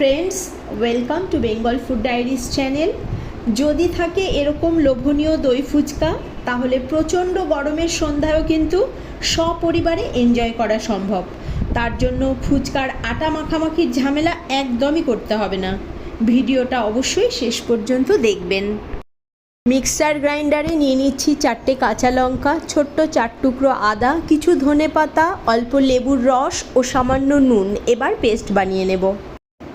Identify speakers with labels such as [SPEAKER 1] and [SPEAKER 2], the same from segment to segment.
[SPEAKER 1] Friends welcome to Bengal food diaries channel যদি থাকে এরকম লোভনীয় দই ফুচকা, তাহলে প্রচণ্ড গরমের সন্ধ্যায়ও কিন্তু সপরিবারে এনজয় করা সম্ভব। তার জন্য ফুচকার আটা মাখামাখির ঝামেলা একদমই করতে হবে না। ভিডিওটা অবশ্যই শেষ পর্যন্ত দেখবেন। মিক্সার গ্রাইন্ডারে নিয়ে নিচ্ছি চারটে কাঁচা লঙ্কা, ছোট্ট চার টুকরো আদা, কিছু ধনে পাতা অল্প লেবুর রস ও সামান্য নুন। এবার পেস্ট বানিয়ে নেব।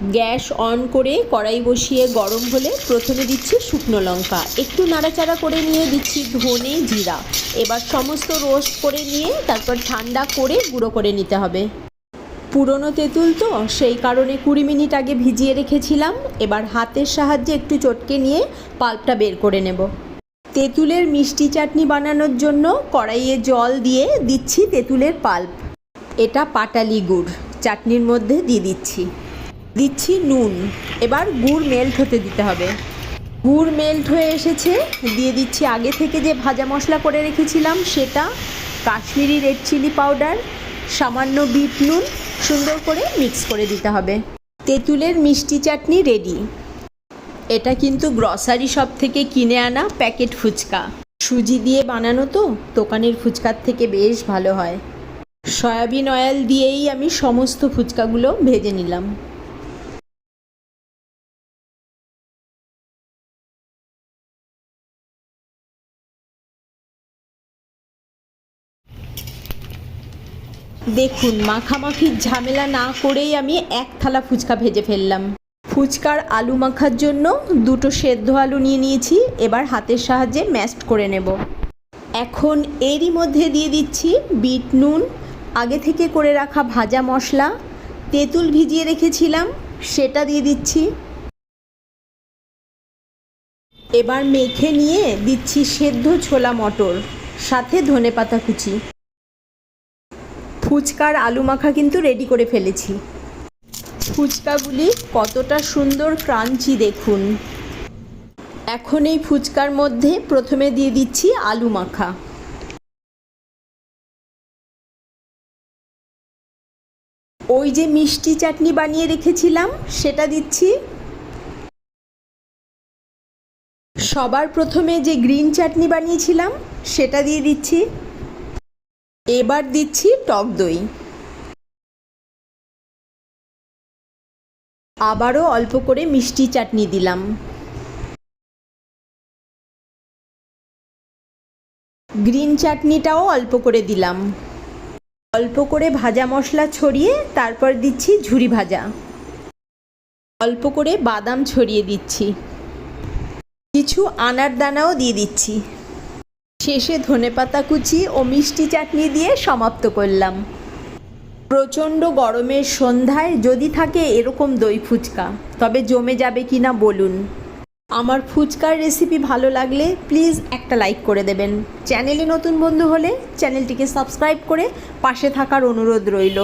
[SPEAKER 1] গ্যাস অন করে কড়াই বসিয়ে গরম হলে প্রথমে দিচ্ছি শুকনো লঙ্কা। একটু নাড়াচাড়া করে নিয়ে দিচ্ছি ধনে জিরা। এবার সমস্ত রোস্ট করে নিয়ে তারপর ঠান্ডা করে গুঁড়ো করে নিতে হবে। পুরনো তেঁতুল তো, সেই কারণে কুড়ি মিনিট আগে ভিজিয়ে রেখেছিলাম। এবার হাতের সাহায্যে একটু চটকে নিয়ে পাল্পটা বের করে নেব। তেঁতুলের মিষ্টি চাটনি বানানোর জন্য কড়াইয়ে জল দিয়ে দিচ্ছি তেঁতুলের পাল্প। এটা পাটালি গুড়। চাটনির মধ্যে দিয়ে দিচ্ছি। দিচ্ছি নুন। এবার গুড় মেল্ট হতে দিতে হবে। গুড় মেল্ট হয়ে এসেছে। দিয়ে দিচ্ছি আগে থেকে যে ভাজা মশলা করে রেখেছিলাম, সেটা কাশ্মীরি রেড চিলি পাউডার সামান্য বিট নুন, সুন্দর করে মিক্স করে দিতে হবে। তেঁতুলের মিষ্টি চাটনি রেডি এটা কিন্তু গ্রসারি শপ থেকে কিনে আনা প্যাকেট ফুচকা। সুজি দিয়ে বানানো তো, দোকানের ফুচকার থেকে বেশ ভালো হয়। সয়াবিন অয়েল দিয়েই আমি সমস্ত ফুচকাগুলো ভেজে নিলাম। দেখুন, মাখামাখির ঝামেলা না করেই আমি এক থালা ফুচকা ভেজে ফেললাম। ফুচকার আলু মাখার জন্য দুটো সেদ্ধ আলু নিয়ে নিয়েছি, এবার হাতের সাহায্যে ম্যাশড করে নেব। এখন এরই মধ্যে দিয়ে দিচ্ছি বিট নুন, আগে থেকে করে রাখা ভাজা মশলা, তেঁতুল ভিজিয়ে রেখেছিলাম, সেটা দিয়ে দিচ্ছি। এবার মেখে নিয়ে দিচ্ছি সেদ্ধ ছোলা মটর, সাথে ধনেপাতা কুচি। ফুচকার আলু মাখা কিন্তু রেডি করে ফেলেছি। ফুচকাগুলি কতটা সুন্দর ক্রাঞ্চি দেখুন। এখন এই ফুচকার মধ্যে প্রথমে দিয়ে দিচ্ছি আলু মাখা। ওই যে মিষ্টি চাটনি বানিয়ে রেখেছিলাম, সেটা দিচ্ছি। সবার প্রথমে যে গ্রিন চাটনি বানিয়েছিলাম, সেটা দিয়ে দিচ্ছি। এবার দিচ্ছি টক দই। আবারও অল্প করে মিষ্টি চাটনি দিলাম। গ্রিন চাটনিটাও অল্প করে দিলাম। অল্প করে ভাজা মশলা ছড়িয়ে তারপর দিচ্ছি ঝুরি ভাজা। অল্প করে বাদাম ছড়িয়ে দিচ্ছি। কিছু আনার দানাও দিয়ে দিচ্ছি। শেষে ধনেপাতা কুচি ও মিষ্টি চাটনি দিয়ে সমাপ্ত করলাম। প্রচণ্ড গরমের সন্ধ্যায় যদি থাকে এরকম দই ফুচকা, তবে জমে যাবে কি না বলুন। আমার ফুচকার রেসিপি ভালো লাগলে প্লিজ একটা লাইক করে দেবেন। চ্যানেলে নতুন বন্ধু হলে চ্যানেলটিকে সাবস্ক্রাইব করে পাশে থাকার অনুরোধ রইল।